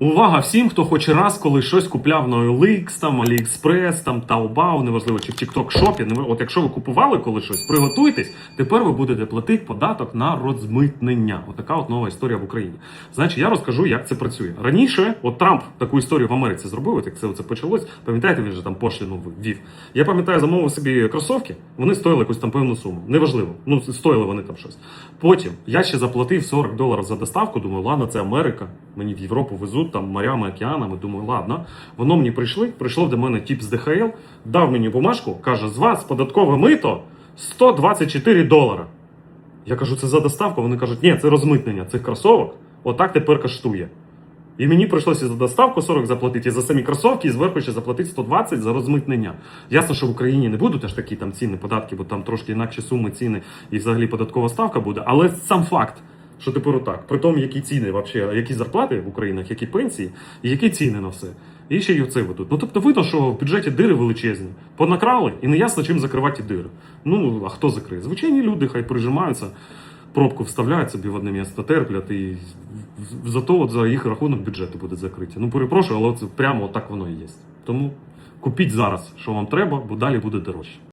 Увага всім, хто хоч раз коли щось купляв на OLX, там, AliExpress, там, Taobao, неважливо, чи в TikTok Shop. От якщо ви купували коли щось, приготуйтесь, тепер ви будете платити податок на розмитнення. Отака от нова історія в Україні. Значить, я розкажу, як це працює. Раніше, от Трамп таку історію в Америці зробив, от як це, це почалось. Пам'ятаєте, він же там пошліну ввів. Я пам'ятаю, замовив собі кросовки, вони стоїли якусь там певну суму. Неважливо. Ну, стоїли вони там щось. Потім я ще заплатив 40 доларів за доставку. Думаю, ладно, це Америка. Мені в Європу везуть там морями, океанами. Думаю, ладно. Воно мені прийшли. Прийшло до мене тіп з ДХЛ, дав мені бумажку, каже: з вас податкове мито 124 долара. Я кажу, це за доставку. Вони кажуть, ні, це розмитнення цих кросовок. Отак тепер коштує. І мені прийшлося за доставку 40 заплатити, і за самі кросовки, і зверху ще заплатити 120 за розмитнення. Ясно, що в Україні не будуть аж такі там ціни, податки, бо там трошки інакші суми ціни і взагалі податкова ставка буде. Але сам факт, що тепер отак, при тому, які ціни, вообще, які зарплати в Українах, які пенсії, і які ціни на все. І ще й оце ведуть. Ну тобто видно, що в бюджеті дири величезні. Понакрали, і не ясно, чим закривати ті дири. Ну, а хто закриє? Звичайні люди хай прижимаються пробку вставляють собі в одне місце, терплять, і зато от за їх рахунок бюджети буде закриті. Ну перепрошую, але це прямо отак воно і є. Тому купіть зараз, що вам треба, бо далі буде дорожче.